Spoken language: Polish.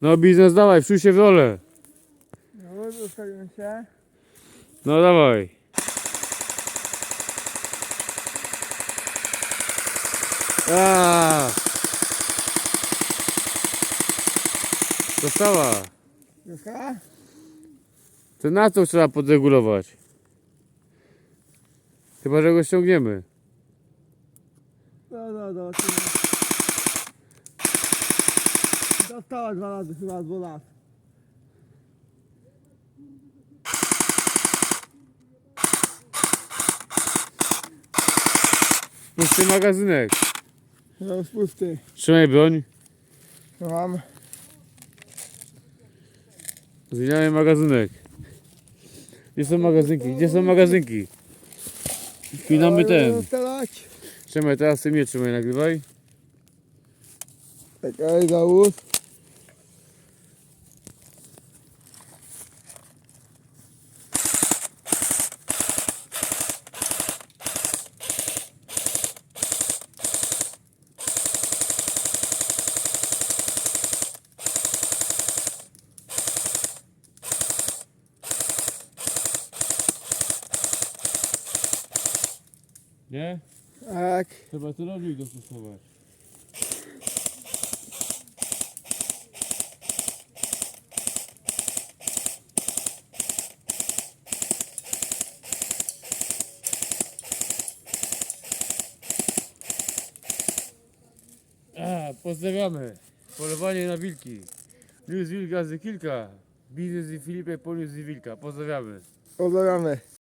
No biznes dawaj, wczuj się w rolę. No, zostawiam się. No dawaj. A. Dostała. Jucha? To na co trzeba podregulować? Chyba, że go ściągniemy. No, no, no. Dostała dwa razy, chyba dwa lat. Pusty magazynek. Teraz pusty. Trzymaj broń. No mam. Zmieniamy magazynek. Gdzie są magazynki? Gdzie są magazynki? Wpinamy ten. Trzymaj, teraz ty mnie trzymaj, nagrywaj. Czekaj, załóż. Nie? Tak. Trzeba celownik dostosować. A, pozdrawiamy. Polowanie na wilki. News wilka z kilka. Biznes i Filipek poniósł z wilka. Pozdrawiamy. Pozdrawiamy.